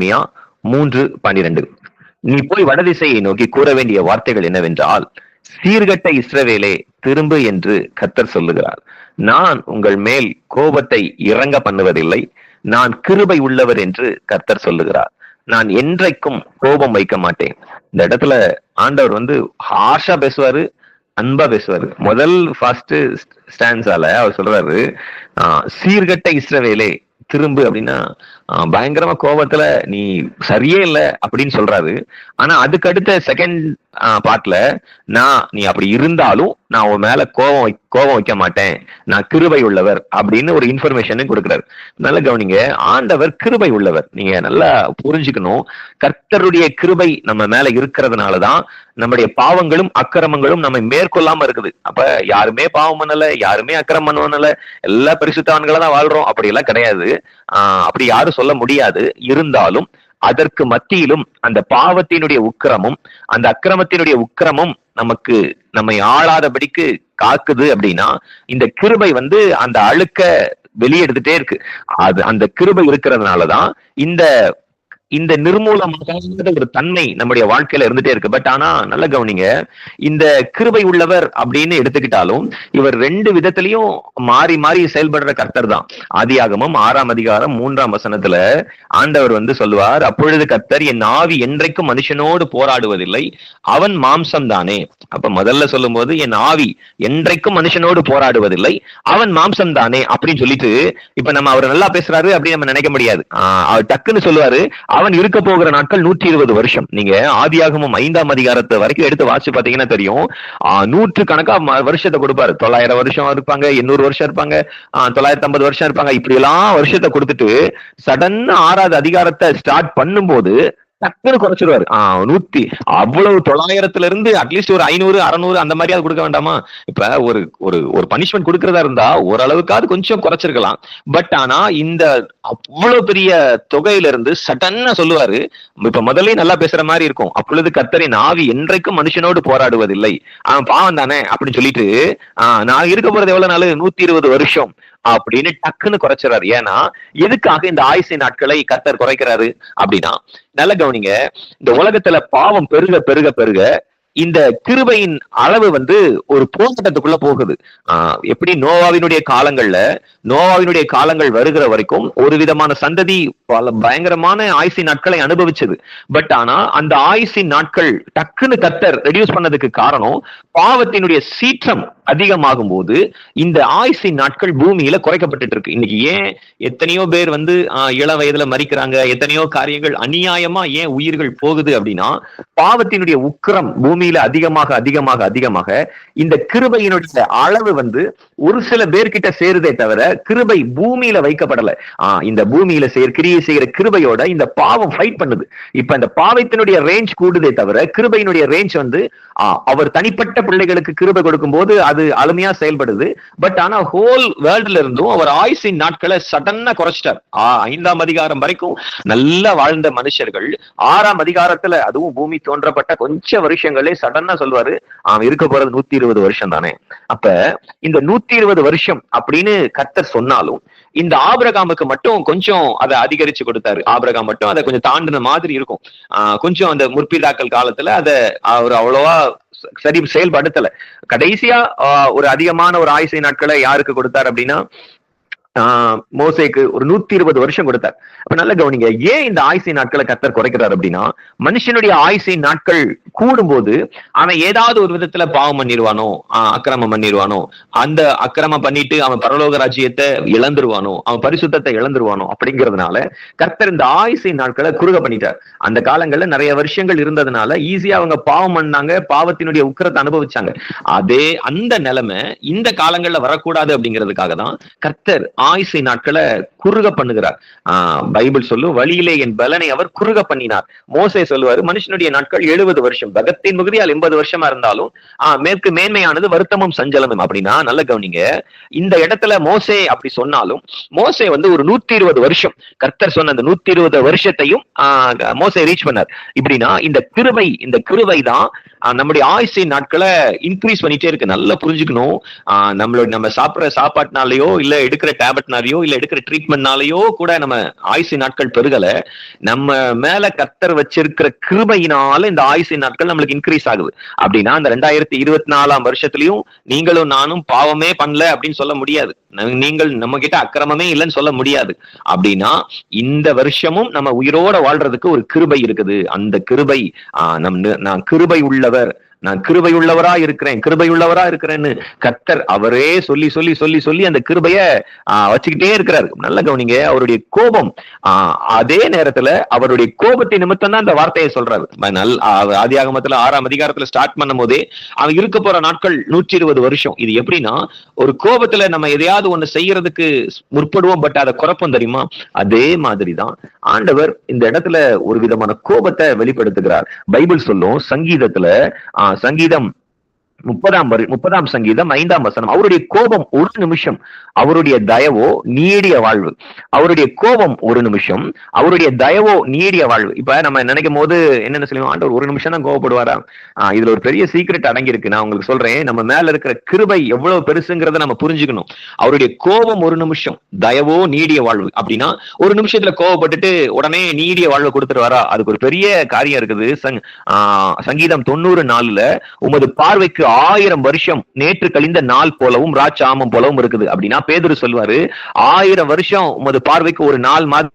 எரேமியா மூன்று பன்னிரண்டு. நீ போய் வடதிசையை நோக்கி கூற வேண்டிய வார்த்தைகள் என்னவென்றால் சீர்கட்ட இஸ்ரவேலே திரும்பு என்று கத்தர் சொல்லுகிறார். நான் உங்கள் மேல் கோபத்தை இறங்க பண்ணுவதில்லை நான் கிருபை உள்ளவர் என்று கர்த்தர் சொல்லுகிறார். நான் என்றைக்கும் கோபம் வைக்க மாட்டேன். இந்த இடத்துல ஆண்டவர் வந்து ஹார்ஷா பேசுவாரு அன்பா பேசுவாரு. முதல் ஃபர்ஸ்ட் ஸ்டான்ஸால அவர் சொல்றாரு ஆஹ், சீர்கட்ட இஸ்ரவேலே திரும்பு அப்படின்னா பயங்கரமா கோபத்துல நீ சரியே இல்லை அப்படின்னு சொல்றாரு. ஆனா அதுக்கு அடுத்த செகண்ட் பார்ட்ல நான் நீ அப்படி இருந்தாலும் நான் உன் மேல கோபம் கோபம் வைக்க மாட்டேன். நான் கிருபை உள்ளவர் அப்படின்னு ஒரு இன்ஃபர்மேஷனும் கொடுக்குறாரு. நல்ல கவனிங்க ஆண்டவர் கிருபை உள்ளவர். நீங்க நல்லா புரிஞ்சுக்கணும். கர்த்தருடைய கிருபை நம்ம மேல இருக்கிறதுனாலதான் நம்முடைய பாவங்களும் அக்கிரமங்களும் நம்ம மேற்கொள்ளாம இருக்குது. அப்ப யாருமே பாவம் பண்ணல யாருமே அக்கிரம் பண்ணல. எல்லா பரிசுத்தவான்களா தான் வாழ்றோம். அப்படி எல்லாம் கிடையாது. ஆஹ் அப்படி யாரும் சொல்ல முடியாது. இருந்தாலும் அதற்கு மத்தியிலும் அந்த பாவத்தினுடைய உக்கிரமும் அந்த அக்கிரமத்தினுடைய உக்கிரமும் நமக்கு நம்மை ஆளாதபடிக்கு காக்குது அப்படின்னா இந்த கிருபை வந்து அந்த அழுக்க வெளியெடுத்துட்டே இருக்கு. அது அந்த கிருபை இருக்கிறதுனாலதான் இந்த இந்த நிர்மூலமாக ஒரு தன்மை நம்முடைய வாழ்க்கையில இருந்துட்டே இருக்கு. பட் ஆனா நல்ல கவனிங்க. இந்த கிருபை உள்ளவர் அப்படின்னு எடுத்துக்கிட்டாலும் இவர் ரெண்டு விதத்திலையும் மாறி மாறி செயல்படுற கர்த்தர் தான். ஆதியாகமம் ஆறாம் அதிகாரம் மூன்றாம் வசனத்துல ஆண்டவர் வந்து சொல்லுவார் அப்பொழுது கர்த்தர் என் ஆவி என்றைக்கும் மனுஷனோடு போராடுவதில்லை அவன் மாம்சம் தானே. அப்ப முதல்ல சொல்லும் போது என் ஆவி என்றைக்கும் மனுஷனோடு போராடுவதில்லை அவன் மாம்சம் தானே. அப்படின்னு சொல்லிட்டு இப்ப நம்ம அவர் நல்லா பேசுறாரு அப்படின்னு நம்ம நினைக்க முடியாது. ஆஹ் அவர் டக்குன்னு சொல்லுவாரு அவன் இருக்க போகிற நாட்கள் நூற்றி இருபது வருஷம். நீங்க ஆதியாகமும் ஐந்தாம் அதிகாரத்தை வரைக்கும் எடுத்து வாசிச்சு பாத்தீங்கன்னா தெரியும். ஆஹ் நூற்று கணக்கா வருஷத்தை கொடுப்பாரு. தொள்ளாயிரம் வருஷம் இருப்பாங்க எண்ணூறு வருஷம் இருப்பாங்க தொள்ளாயிரத்தி ஐம்பது வருஷம் இருப்பாங்க. இப்படி எல்லாம் வருஷத்தை கொடுத்துட்டு சடன் ஆறாவது அதிகாரத்தை ஸ்டார்ட் பண்ணும்போது டக்குன்னு குறைச்சிருவாரு. ஆஹ் நூத்தி. அவ்வளவு தொள்ளாயிரத்துல இருந்து அட்லீஸ்ட் ஒரு ஐநூறு அறநூறு அந்த மாதிரியாவது கொடுக்க வேண்டாமா? இப்ப ஒரு ஒரு ஒரு பனிஷ்மெண்ட் கொடுக்கறதா இருந்தா ஓரளவுக்காவது கொஞ்சம் குறைச்சிருக்கலாம். பட் ஆனா இந்த அவ்வளவு பெரிய தொகையில இருந்து சடன்னா சொல்லுவாரு இப்ப முதல்ல நல்லா பேசுற மாதிரி இருக்கும். அப்பொழுது கத்தரின் ஆவி என்றைக்கும் மனுஷனோடு போராடுவதில்லை. அவன் பாவம் தானே? அப்படின்னு சொல்லிட்டு ஆஹ் நான் இருக்க போறது எவ்வளவு நாள்? நூத்தி இருபது வருஷம். அப்படின்னு டக்குன்னு குறைச்சிடறாரு. ஏன்னா எதுக்காக இந்த ஆயுசை நாட்களை கத்தர் குறைக்கிறாரு அப்படின்னா நல்ல கவனிங்க இந்த உலகத்துல பாவம் பெருக பெருக பெருக இந்த கிருபையின் அளவு வந்து ஒரு போராட்டத்துக்குள்ள போகுது. ஆஹ் எப்படி நோவாவினுடைய காலங்கள்ல நோவாவினுடைய காலங்கள் வருகிற வரைக்கும் ஒரு விதமான சந்ததி பல பயங்கரமான ஆயுசின் நாட்களை அனுபவிச்சது. பட் ஆனா அந்த ஆயுசின் நாட்கள் டக்குன்னு கத்தர் ரெடியூஸ் பண்ணதுக்கு காரணம் பாவத்தினுடைய சீற்றம் அதிகமாகும் போது இந்த ஆயுசின் நாட்கள் பூமியில குறைக்கப்பட்டுட்டு இருக்கு இன்னைக்கு ஏன் எத்தனையோ பேர் வந்து இள வயதுல மறிக்கிறாங்க எத்தனையோ காரியங்கள் அநியாயமா ஏன் உயிர்கள் போகுது அப்படின்னா பாவத்தினுடைய உக்கிரம் பூமியில அதிகமாக அதிகமாக அதிகமாக இந்த கிருபையினுடைய அளவு வந்து ஒரு சில பேர்கிட்ட சேருதே தவிர கிருபை பூமியில வைக்கப்படல. ஆஹ் இந்த பூமியில செய்யற கிரியை செய்யற கிருபையோட இந்த பாவம் ஃபைட் பண்ணுது. இப்ப இந்த பாவத்தினுடைய ரேஞ்ச் கூடுதே தவிர கிருபையினுடைய ரேஞ்ச் வந்து ஆஹ், அவர் தனிப்பட்ட பிள்ளைகளுக்கு கிருபை கொடுக்கும் போது அது அழுமையா செயல்படுது. பட் ஆனா ஹோல் வேர்ல்டுல இருந்தும் அவர் ஆயுசின் நாட்களை சடன்னா குறைச்சிட்டார். ஐந்தாம் அதிகாரம் வரைக்கும் நல்லா வாழ்ந்த மனுஷர்கள் ஆறாம் அதிகாரத்துல அதுவும் பூமி தோன்றப்பட்ட கொஞ்ச வருஷங்களே சடன்னா சொல்வாரு அவன் இருக்க போறது நூத்தி இருபது வருஷம் தானே. அப்ப இந்த நூத்தி இருபது வருஷம் அப்படின்னு கர்த்தர் சொன்னாலும் இந்த ஆபிரகாமுக்கு மட்டும் கொஞ்சம் அதை அதிகரிச்சு கொடுத்தாரு. ஆபிரகாம் மட்டும் அதை கொஞ்சம் தாண்டின மாதிரி இருக்கும். கொஞ்சம் அந்த முற்பிதாக்கள் காலத்துல அதை அவர் அவ்வளவா சரி செயல்படுத்தல. கடைசியா ஆஹ் ஒரு அதிகமான ஒரு ஆயுசை நாட்களை யாருக்கு கொடுத்தார் அப்படின்னா மோசேக்கு ஒரு நூத்தி இருபது வருஷம் கொடுத்தார். அப்ப நல்ல கவனிங்க ஏன் இந்த ஆயுசை நாட்களை கத்தர் குறைக்கிறார் அப்படின்னா மனுஷனுடைய ஆயுசை நாட்கள் கூடும்போது அவன் ஏதாவது ஒரு விதத்துல பாவம் பண்ணிடுவானோ அக்கிரமம் பண்ணிடுவானோ அந்த அக்கிரமம் பண்ணிட்டு அவன் பரலோக ராஜ்யத்தை இழந்துருவானோ அவன் பரிசுத்தத்தை இழந்துருவானோ அப்படிங்கிறதுனால கர்த்தர் இந்த ஆயுசை நாட்களை குறுக பண்ணிட்டார். அந்த காலங்கள்ல நிறைய வருஷங்கள் இருந்ததுனால ஈஸியா அவங்க பாவம் பண்ணாங்க பாவத்தினுடைய உக்கிரத்தை அனுபவிச்சாங்க. அதே அந்த நிலைமை இந்த காலங்கள்ல வரக்கூடாது அப்படிங்கிறதுக்காக தான் கர்த்தர் ஆயுசை நாட்களை குறுக பண்ணுகிறார். ஆஹ் பைபிள் சொல்லும் வழியிலே என் பலனை அவர் குறுக பண்ணினார். மோசே சொல்லுவாரு மனுஷனுடைய நாட்கள் எழுபது வருஷம் பகத்தின் மிகுதியால் எண்பது வருஷமா இருந்தாலும் ஆஹ் மேற்கு மேன்மையானது வருத்தமும் சஞ்சலமும். அப்படின்னா நல்ல கவனிங்க. இந்த இடத்துல மோசே அப்படி சொன்னாலும் மோசே வந்து ஒரு நூத்தி இருபது வருஷம் கர்த்தர் சொன்ன அந்த நூத்தி இருபது வருஷத்தையும் ஆஹ் ரீச் பண்ணார். இப்படின்னா இந்த கிருவை இந்த கிருவை தான் நம்முடைய ஆயுசின் நாட்களை இன்க்ரீஸ் பண்ணிட்டே இருக்கு. நல்லா புரிஞ்சுக்கணும். ஆஹ், நம்மளோட நம்ம சாப்பிடுற சாப்பாட்டுனாலயோ இல்ல எடுக்கிற டேப்லெட்னாலயோ இல்ல எடுக்கிற ட்ரீட்மெண்ட்னாலயோ கூட நம்ம ஆயுசின் நாட்கள் பெருகல நம்ம மேல கத்தர் வச்சிருக்கிற கிருபையினால இந்த ஆயுசின் நாட்கள் நம்மளுக்கு இன்க்ரீஸ் ஆகுது. அப்படின்னா அந்த ரெண்டாயிரத்தி இருபத்தி நாலாம் வருஷத்துலயும் நீங்களும் நானும் பாவமே பண்ணல அப்படின்னு சொல்ல முடியாது. நீங்கள் நம்ம கிட்ட அக்கிரமமே இல்லைன்னு சொல்ல முடியாது. அப்படின்னா இந்த வருஷமும் நம்ம உயிரோட வாழ்றதுக்கு ஒரு கிருபை இருக்குது. அந்த கிருபை ஆஹ் நம் நான் கிருபை உள்ளவர் நான் கிருபையுள்ளவரா இருக்கிறேன் கிருபை உள்ளவரா இருக்கிறேன்னு கத்தர் அவரே சொல்லி சொல்லி சொல்லி சொல்லி அந்த கிருபைய வச்சுக்கிட்டே இருக்கிறாரு. நல்ல கவனிங்க அவருடைய கோபம் அதே நேரத்துல அவருடைய கோபத்தை நிமித்தம் தான் அந்த வார்த்தையை சொல்றாரு. நல் ஆதியாகமத்துல ஆறாம் அதிகாரத்துல ஸ்டார்ட் பண்ணும் போதே அவன் இருக்க போற நாட்கள் நூற்றி இருபது வருஷம். இது எப்படின்னா ஒரு கோபத்துல நம்ம எதையாவது ஒண்ணு செய்யறதுக்கு முற்படுவோம் பட் அதை குறைப்போம் தெரியுமா? அதே மாதிரிதான் ஆண்டவர் இந்த இடத்துல ஒரு விதமான கோபத்தை வெளிப்படுத்துகிறார். பைபிள் சொல்லும் சங்கீதத்துல ஆஹ் சங்கீதம் முப்பதாம் வரி முப்பதாம் சங்கீதம் ஐந்தாம் வசனம். அவருடைய கோபம் ஒரு நிமிஷம் அவருடைய தயவோ நீடிய வாழ்வு. அவருடைய கோபம் ஒரு நிமிஷம் அவருடைய தயவோ நீடிய வாழ்வு. இப்ப நம்ம நினைக்கும் போது என்னென்ன சொல்லுவோம்? ஆண்டவர் ஒரு நிமிஷம் தான் கோபப்படுவாரா? இதுல ஒரு பெரிய சீக்ரெட் அடங்கி இருக்கு நான் உங்களுக்கு சொல்றேன் நம்ம மேல இருக்கிற கிருபை எவ்வளவு பெருசுங்கிறத நம்ம புரிஞ்சுக்கணும். அவருடைய கோபம் ஒரு நிமிஷம் தயவோ நீடிய வாழ்வு. அப்படின்னா ஒரு நிமிஷத்துல கோவப்பட்டுட்டு உடனே நீடிய வாழ்வு கொடுத்துருவாரா அதுக்கு ஒரு பெரிய காரியம் இருக்குது. சங் சங்கீதம் தொண்ணூறு நாலுல உமது பார்வைக்கு ஆயிரம் வருஷம் நேற்று கழிந்த நாள் போலவும் ராச்சாமம் போலவும் இருக்குது. அப்படின்னா பேதுரு சொல்வாரு ஆயிரம் வருஷம் உமது பார்வைக்கு ஒரு நாள் மாதிரி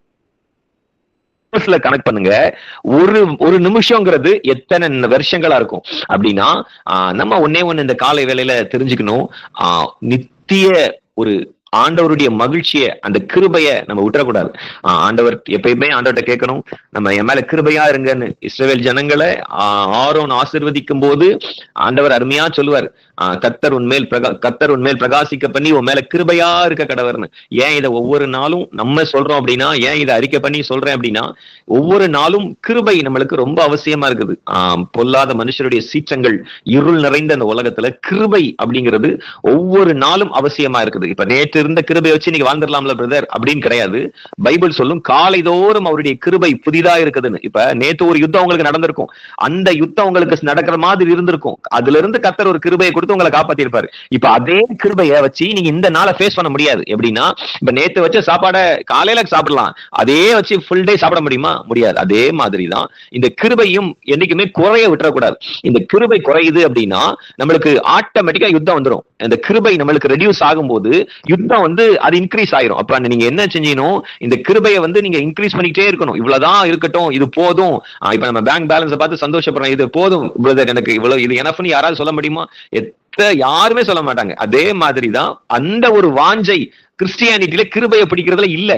கனெக்ட் பண்ணுங்க. ஒரு ஒரு நிமிஷங்கிறது எத்தனை வருஷங்களா இருக்கும்? அப்படின்னா ஆஹ் நம்ம ஒன்னே ஒண்ணு இந்த காலை வேலையில தெரிஞ்சுக்கணும். ஆஹ் நித்திய ஒரு ஆண்டவருடைய மகிழ்ச்சியை அந்த கிருபைய நம்ம விட்டுறக்கூடாது. ஆஹ் ஆண்டவர் எப்பயுமே ஆண்டவர்கிட்ட கேட்கணும். நம்ம என் மேல கிருபையா இருங்கன்னு. இஸ்ரேல் ஜனங்களை ஆஹ் ஆரோன் ஆசிர்வதிக்கும் போது ஆண்டவர் அருமையா சொல்லுவார். ஆஹ் கத்தர் உன்மேல் பிரகா கத்தர் உன்மேல் பிரகாசிக்க பண்ணி உன் மேல கிருபையா இருக்க கடவர்னு. ஏன் இதை ஒவ்வொரு நாளும் நம்ம சொல்றோம் அப்படின்னா ஏன் இதை அறிக்கை பண்ணி சொல்றேன் அப்படின்னா ஒவ்வொரு நாளும் கிருபை நம்மளுக்கு ரொம்ப அவசியமா இருக்குது. ஆஹ் பொல்லாத மனுஷருடைய சீற்றங்கள் இருள் நிறைந்த அந்த உலகத்துல கிருபை அப்படிங்கிறது ஒவ்வொரு நாளும் அவசியமா இருக்குது. இப்ப நேற்று இருந்த கிருபை வச்சு நீங்க வாழ்ந்துடலாம்ல பிரதர் அப்படின்னு கிடையாது. பைபிள் சொல்லும் காலை தோறும் அவருடைய கிருபை புதிதா இருக்குதுன்னு. இப்ப நேத்து ஒரு யுத்தம் உங்களுக்கு நடந்திருக்கும். அந்த யுத்தம் உங்களுக்கு நடக்கிற மாதிரி இருந்திருக்கும். அதுல இருந்து கத்தர் ஒரு கிருபையை கொடுத்து உங்களை காப்பாத்திருப்பாரு இப்ப அதே கிருபையை வச்சு நீங்க இந்த நாளை ஃபேஸ் பண்ண முடியாது. எப்படின்னா இப்ப நேத்து வச்ச சாப்பாடை காலையில சாப்பிடலாம். அதே வச்சு ஃபுல் டே சாப்பிட முடியுமா? முடியாது. அதே மாதிரி தான் இந்த கிருபையும் என்னைக்குமே குறைய விட்டுறக்கூடாது. இந்த கிருபை குறையுது அப்படின்னா நம்மளுக்கு ஆட்டோமேட்டிக்கா யுத்தம் வந்துடும் இந்த கிருபை நம்மளுக்கு ரெடியூஸ் ஆகும்போது யுத்தம் வந்து அது இன்க்ரீஸ் ஆயிரும். அப்ப நீங்க என்ன செஞ்சீங்கணும் இந்த கிருபையை வந்து நீங்க இன்க்ரீஸ் பண்ணிக்கிட்டே இருக்கணும். இவ்வளவுதான் இருக்கட்டும் இது போதும். இப்ப நம்ம பேங்க் பேலன்ஸை பார்த்து சந்தோஷப்படுறோம். இது போதும் பிரதர் எனக்கு இவ்வளவு இது எனக்குன்னு யாராவது சொல்ல முடியுமா? எத்த யாருமே சொல்ல மாட்டாங்க. அதே மாதிரிதான் அந்த ஒரு வாஞ்சை கிறிஸ்டியானிட்டியில கிருபையை பிடிக்கிறதுல இல்ல.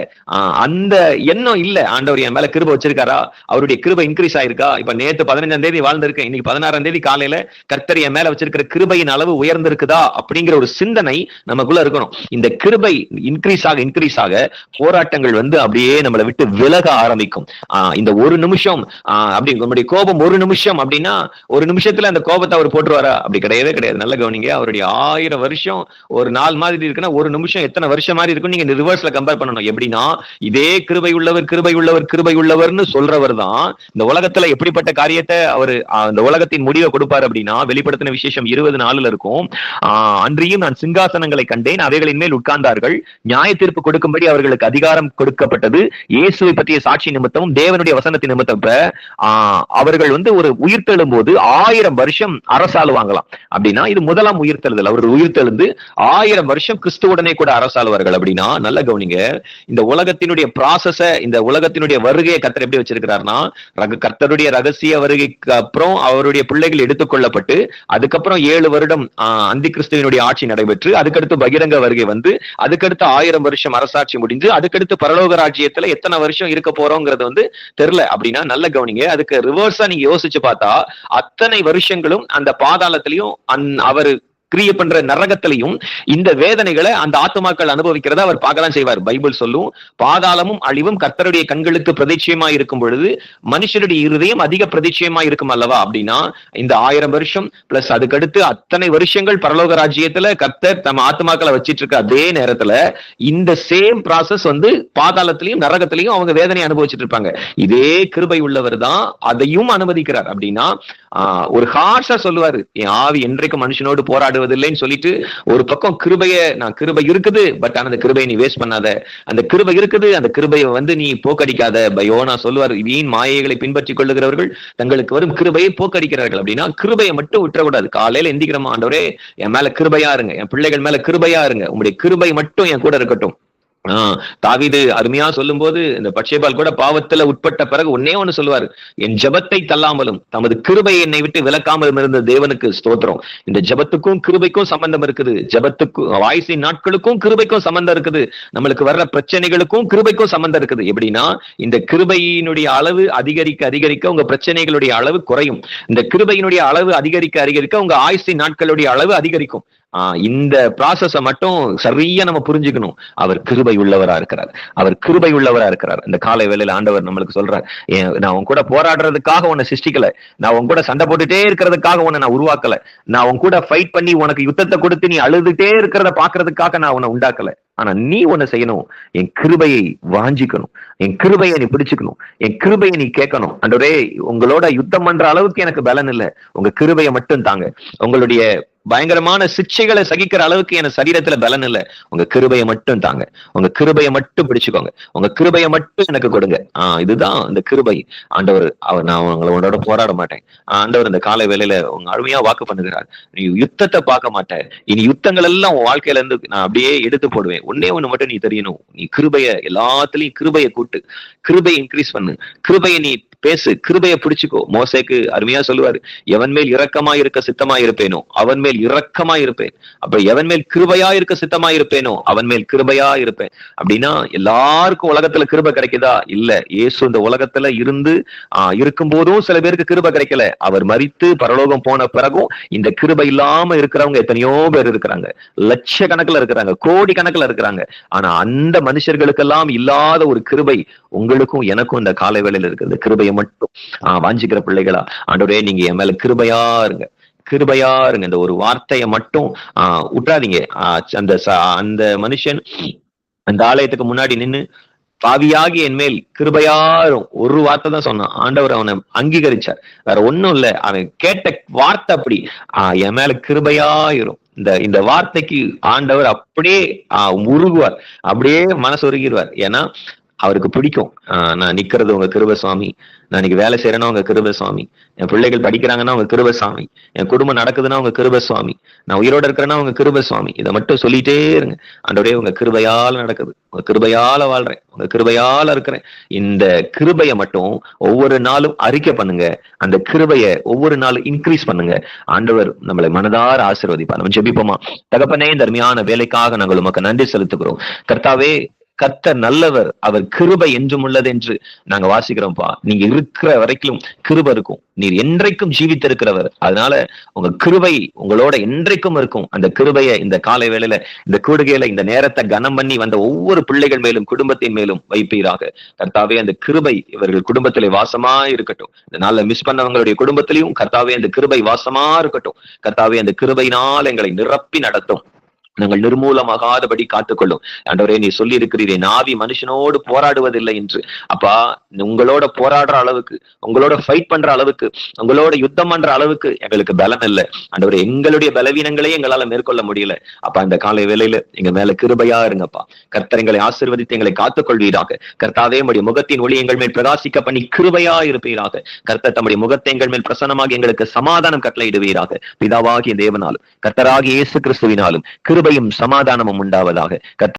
அந்த எண்ணம் இல்ல. ஆண்டவர் என் மேல கிருபை வச்சிருக்காரா? அவருடைய கிருபை இன்க்ரீஸ் ஆயிருக்கா? இப்ப நேத்து பதினஞ்சாம் தேதி வாழ்ந்திருக்கேன். இன்னைக்கு பதினாறாம் தேதி காலையில கர்த்தர் என் மேல வச்சிருக்கிற கிருபையின் அளவு உயர்ந்திருக்குதா? அப்படிங்கிற ஒரு சிந்தனை நமக்குள்ள இருக்கணும். இந்த கிருபை இன்க்ரீஸ் ஆக இன்க்ரீஸ் ஆக போராட்டங்கள் வந்து அப்படியே நம்மளை விட்டு விலக ஆரம்பிக்கும். இந்த ஒரு நிமிஷம் அப்படி நம்முடைய கோபம் ஒரு நிமிஷம் அப்படின்னா ஒரு நிமிஷத்துல அந்த கோபத்தை அவர் போட்டுருவாரா? அப்படி கிடையவே கிடையாது. நல்ல கவனிங்க அவருடைய ஆயிரம் வருஷம் ஒரு நாள் மாதிரி இருக்குன்னா ஒரு நிமிஷம் எத்தனை வருஷம் மாதிரி இருக்கும். நீங்க ரிவர்ஸ்ல கம்பேர் பண்ணணும். எப்படின்னா இதே கிருபை உள்ளவர் கிருபை உள்ளவர் கிருபை உள்ளவர்னு சொல்றவர் தான் இந்த உலகத்துல எப்படிப்பட்ட காரியத்தை அவர் அந்த உலகத்தின் முடிவை கொடுப்பார் அப்படின்னா வெளிப்படுத்தின விசேஷம் இருபது நாளுல இருக்கும். அன்றியும் நான் சிங்காசனங்களை கண்டேன். அவைகளின் மேல் உட்கார்ந்தார்கள். நியாய தீர்ப்பு கொடுக்கும்படி அவர்களுக்கு அதிகாரம் கொடுக்கப்பட்டது. இயேசுவை பற்றிய சாட்சி நிமித்தமும் தேவனுடைய வசனத்தின் நிமித்தம் அவர்கள் வந்து ஒரு உயிர்த்தெழும் போது ஆயிரம் வருஷம் அரசாளுவாங்களாம். அப்படின்னா இது முதலாம் உயிர்த்தெழுதல் அவர்கள் உயிர்த்தெழுந்து ஆயிரம் வருஷம் கிறிஸ்துவுடனே கூட அரசாளுவார். அரசாளுவார்கள் அப்படின்னா நல்ல கவனிங்க. இந்த உலகத்தினுடைய ப்ராசஸ இந்த உலகத்தினுடைய வருகையை கர்த்தர் எப்படி வச்சிருக்கிறாருன்னா ரக- கர்த்தருடைய ரகசிய வருகைக்கு அப்புறம் அவருடைய பிள்ளைகள் எடுத்துக்கொள்ளப்பட்டு அதுக்கப்புறம் ஏழு வருடம் அந்தி கிறிஸ்துவனுடைய ஆட்சி நடைபெற்று அதுக்கடுத்து பகிரங்க வருகை வந்து அதுக்கடுத்து ஆயிரம் வருஷம் அரசாட்சி முடிஞ்சு அதுக்கடுத்து பரலோக ராஜ்யத்துல எத்தனை வருஷம் இருக்க போறோங்கிறது வந்து தெரியல அப்படின்னா நல்ல கவனிங்க. அதுக்கு ரிவர்ஸா நீங்க யோசிச்சு பார்த்தா அத்தனை வருஷங்களும் அந்த பாதாளத்திலையும் அந் அவர் கிரிய பண்ற நரகத்திலையும் இந்த வேதனைகளை அந்த ஆத்துமாக்கள் அனுபவிக்கிறத அவர் பார்க்கலாம் செய்வார். பைபிள் சொல்லும் பாதாளமும் அழிவும் கர்த்தருடைய கண்களுக்கு பிரதிச்சயமா இருக்கும் பொழுது மனுஷருடைய இருதயம் அதிக பிரதிச்சயமா இருக்கும் அல்லவா? அப்படின்னா இந்த ஆயிரம் வருஷம் பிளஸ் அதுக்கடுத்து அத்தனை வருஷங்கள் பரலோக ராஜ்யத்துல கர்த்தர் தம் ஆத்துமாக்களை வச்சிட்டு இருக்க அதே நேரத்துல இந்த சேம் ப்ராசஸ் வந்து பாதாளத்திலையும் நரகத்திலையும் அவங்க வேதனை அனுபவிச்சுட்டு இருப்பாங்க இதே கிருபை உள்ளவர் தான் அதையும் அனுமதிக்கிறார். அப்படின்னா ஒரு ஹார்ஷா சொல்லுவாரு. என் ஆவி என்றைக்கு மனுஷனோடு போராடுவதில்லைன்னு சொல்லிட்டு ஒரு பக்கம் கிருபைய நான் கிருபை இருக்குது பட் ஆனா அந்த கிருபையை நீ வேஸ்ட் பண்ணாத. அந்த கிருபை இருக்குது அந்த கிருபையை வந்து நீ போக்கடிக்காத. பயோனா சொல்லுவார் வீண் மாயைகளை பின்பற்றி கொள்ளுகிறவர்கள் தங்களுக்கு வரும் கிருபையை போக்கடிக்கிறார்கள் அப்படின்னா கிருபையை மட்டும் விட்டுறக்கூடாது. காலையில எந்திக்கிறோமா ஆண்டவரே என் மேல கிருபையா இருங்க என் பிள்ளைகள் மேல கிருபையா இருங்க. உங்களுடைய கிருபை மட்டும் என் கூட இருக்கட்டும். தாவிது அருமையா சொல்லும் போது இந்த பட்சேபால் கூட பாவத்துல உட்பட்ட பிறகு ஒன்னே ஒண்ணு சொல்லுவாரு. என் ஜெபத்தை தள்ளாமலும் தமது கிருபை என்னை விட்டு விலக்காமலும் இருந்த தேவனுக்கு ஸ்தோத்திரம். இந்த ஜெபத்துக்கும் கிருபைக்கும் சம்பந்தம் இருக்குது. ஜெபத்துக்கும் வாய்ஸின் நாட்களுக்கும் கிருபைக்கும் சம்பந்தம் இருக்குது. நம்மளுக்கு வர்ற பிரச்சனைகளுக்கும் கிருபைக்கும் சம்பந்தம் இருக்குது. எப்படின்னா இந்த கிருபையினுடைய அளவு அதிகரிக்க அதிகரிக்க உங்க பிரச்சனைகளுடைய அளவு குறையும். இந்த கிருபையினுடைய அளவு அதிகரிக்க அதிகரிக்க உங்க ஆயுசின் நாட்களுடைய அளவு அதிகரிக்கும். இந்த ப்ராசஸ மட்டும் சரியா நம்ம புரிஞ்சுக்கணும். அவர் கிருபை உள்ளவரா இருக்கிறார். அவர் கிருபை உள்ளவரா இருக்கிறார். இந்த காலை வேலையில ஆண்டவர் நம்மளுக்கு சொல்றார் "ஏன் நான் உன் கூட போராடுறதுக்காக உன்னை சிருஷ்டிக்கல. நான் உன் கூட சண்டை போட்டுட்டே இருக்கிறதுக்காக உன்னை நான் உருவாக்கல. நான் உன் கூட ஃபைட் பண்ணி உனக்கு யுத்தத்தை கொடுத்து நீ அழுதுட்டே இருக்கிறத பாக்குறதுக்காக நான் உன்னை உண்டாக்கல. ஆனா நீ ஒண்ணு செய்யணும். என் கிருபையை வாஞ்சிக்கணும். என் கிருபையை நீ பிடிச்சுக்கணும். என் கிருபையை நீ கேட்கணும். அன்றே உங்களோட யுத்தம் பண்ற அளவுக்கு எனக்கு பலன் இல்லை. உங்க கிருபையை மட்டும் தாங்க. உங்களுடைய பயங்கரமான சிக்ஷைகளை சகிக்கிற அளவுக்கு என் சரீரத்துல பலன் இல்ல. உங்க கிருபையை மட்டும் தாங்க. உங்க கிருபையை மட்டும் பிடிச்சுக்கோங்க. உங்க கிருபையை மட்டும் எனக்கு கொடுங்க. ஆஹ் இதுதான் இந்த கிருபை. ஆண்டவர் அவர் நான் உங்களோட போராட மாட்டேன். ஆண்டவர் இந்த காலை வேலையில உங்க அருமையா வாக்கு பண்ணுகிறார். நீ யுத்தத்தை பார்க்க மாட்டேன் இனி யுத்தங்கள் எல்லாம் உன் வாழ்க்கையில இருந்து நான் அப்படியே எடுத்து போடுவேன். ஒன்னே ஒண்ணு மட்டும் நீ தெரியணும். நீ கிருபைய எல்லாத்துலயும் கிருபையை கூட்டு. கிருபையை இன்க்ரீஸ் பண்ணு. கிருபையை நீ பேசு. கிருபையை பிடிச்சுக்கோ. மோசைக்கு அருமையா சொல்லுவாரு. எவன் மேல் இரக்கமா இருக்க சித்தமா இருப்பேனோ அவன் மேல் இரக்கமா இருப்பேன் அப்ப எவன் மேல் கிருபையா இருக்க சித்தமா இருப்பேனோ அவன் மேல் கிருபையா இருப்பேன் அப்படின்னா எல்லாருக்கும் உலகத்துல கிருபை கிடைக்குதா? இல்ல. இயேசு இந்த உலகத்துல இருந்து ஆஹ் இருக்கும் போதும் சில பேருக்கு கிருபை கிடைக்கல. அவர் மறித்து பரலோகம் போன பிறகும் இந்த கிருபை இல்லாம இருக்கிறவங்க எத்தனையோ பேர் இருக்கிறாங்க. லட்ச கணக்குல இருக்கிறாங்க. கோடி கணக்குல இருக்கிறாங்க. ஆனா அந்த மனுஷர்களுக்கெல்லாம் இல்லாத ஒரு கிருபை உங்களுக்கும் எனக்கும் இந்த காலை வேளையில இருக்குது. கிருபையை மட்டும் ஆஹ் வாஞ்சிக்கிற பிள்ளைகளா ஆண்டோரே நீங்க என் மேல கிருபையா இருங்க. கிருபையா இருங்க இந்த ஒரு வார்த்தையை மட்டும் ஆஹ் விட்டுறாதீங்க ஆஹ் அந்த அந்த மனுஷன் அந்த ஆலயத்துக்கு முன்னாடி நின்னு பாவியாகி என் மேல் கிருபையாரும் ஒரு வார்த்தை தான் சொன்னான். ஆண்டவர் அவனை அங்கீகரிச்சார். வேற ஒண்ணும் இல்ல. அவன் கேட்ட வார்த்தை அப்படி. ஆஹ் என் மேல கிருபையாயிரும். இந்த இந்த வார்த்தைக்கு ஆண்டவர் அப்படியே ஆஹ் உருகுவார். அப்படியே மனசு உருகிடுவார் ஏன்னா அவருக்கு பிடிக்கும். ஆஹ் நான் நிக்கிறது உங்க கிருப சுவாமி நான் இன்னைக்கு வேலை செய்யறேன்னா உங்க கிருப சுவாமி என் பிள்ளைகள் படிக்கிறாங்கன்னா உங்க கிருப சுவாமி என் குடும்பம் நடக்குதுன்னா உங்க கிருப சுவாமி நான் உயிரோட இருக்கிறேன்னா உங்க கிருப சுவாமி இதை மட்டும் சொல்லிட்டே இருங்க. ஆண்டவரே உங்க கிருபையால நடக்குது. உங்க கிருபையால வாழ்றேன். உங்க கிருபையால இருக்கிறேன். இந்த கிருபையை மட்டும் ஒவ்வொரு நாளும் அறிக்கை பண்ணுங்க. அந்த கிருபையை ஒவ்வொரு நாளும் இன்க்ரீஸ் பண்ணுங்க. ஆண்டவர் நம்மளை மனதார ஆசீர்வதிப்பா நம்ம ஜெபிப்போமா? தகப்பனே இந்த அருமையான வேலைக்காக நாங்கள் உமக்கு நன்றி செலுத்துகிறோம். கர்த்தாவே கத்த நல்லவர் அவர் கிருபை என்றும் உள்ளது என்று நாங்க வாசிக்கிறோம்ப்பா. நீங்க இருக்கிற வரைக்கும் கிருபை இருக்கும். நீர் என்றைக்கும் ஜீவித்திருக்கிறவர். அதனால உங்க கிருபை உங்களோட என்றைக்கும் இருக்கும். அந்த கிருபையை இந்த காலை வேளையில இந்த கூடுகையில இந்த நேரத்தை கனம் பண்ணி வந்த ஒவ்வொரு பிள்ளைகள் மேலும் குடும்பத்தின் மேலும் வைப்பீராக. கர்த்தாவே அந்த கிருபை இவர்கள் குடும்பத்திலே வாசமா இருக்கட்டும். இந்த நாள்ல மிஸ் பண்ணவங்களுடைய குடும்பத்திலையும் கர்த்தாவே அந்த கிருபை வாசமா இருக்கட்டும். கர்த்தாவே அந்த கிருபையினால் எங்களை நிரப்பி நடத்தும். நாங்கள் நிர்மூலமாகாதபடி காத்துக்கொள்ளும். ஆண்டவரே நீ சொல்லி இருக்கிறீரே நாவி மனுஷனோடு போராடுவதில்லை என்று. அப்பா உங்களோட போராடுற அளவுக்கு உங்களோட ஃபைட் பண்ற அளவுக்கு உங்களோட யுத்தம் பண்ற அளவுக்கு எங்களுக்கு பலம் இல்லை. ஆண்டவரே எங்களுடைய பலவீனங்களே எங்களால மேற்கொள்ள முடியல. அப்பா இந்த காலை வேலையில எங்க மேல கிருபையா இருங்கப்பா. கர்த்தர் எங்களை ஆசிர்வதித்து எங்களை காத்துக்கொள்வீராக. கர்த்தாவே நம்முடைய முகத்தின் ஒளி எங்கள் மேல் பிரகாசிக்க பண்ணி கிருபையா இருப்பீராக. கர்த்தர் தம்முடைய முகத்தை எங்கள் மேல் பிரசன்னமாக எங்களுக்கு சமாதானம் கட்டளையிடுவீராக. பிதாவாகிய தேவனாலும் கர்த்தராகிய இயேசு கிறிஸ்துவினாலும் கிருபையும் சமாதானமும் உண்டாவதாக கத்த